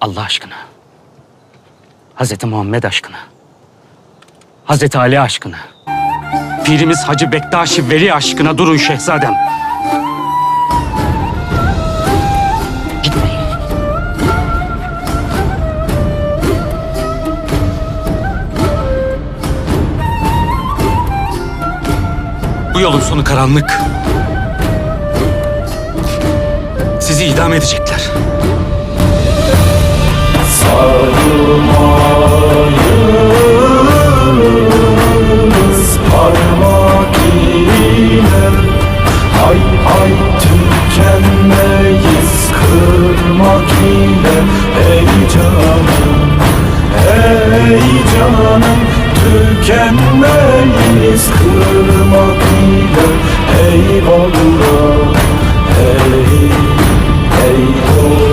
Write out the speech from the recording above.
Allah aşkına. Hazreti Muhammed aşkına. Hazreti Ali aşkına. Pirimiz Hacı Bektaşi Veli aşkına durun şehzadem. Gitmeyin. Bu yolun sonu karanlık. Sizi idam edecekler. Hay hay tükenmeyiz kırmak ile Hey canım, hey canım Tükenmeyiz kırmak ile Eyvallah, hey, hey, hey, hey.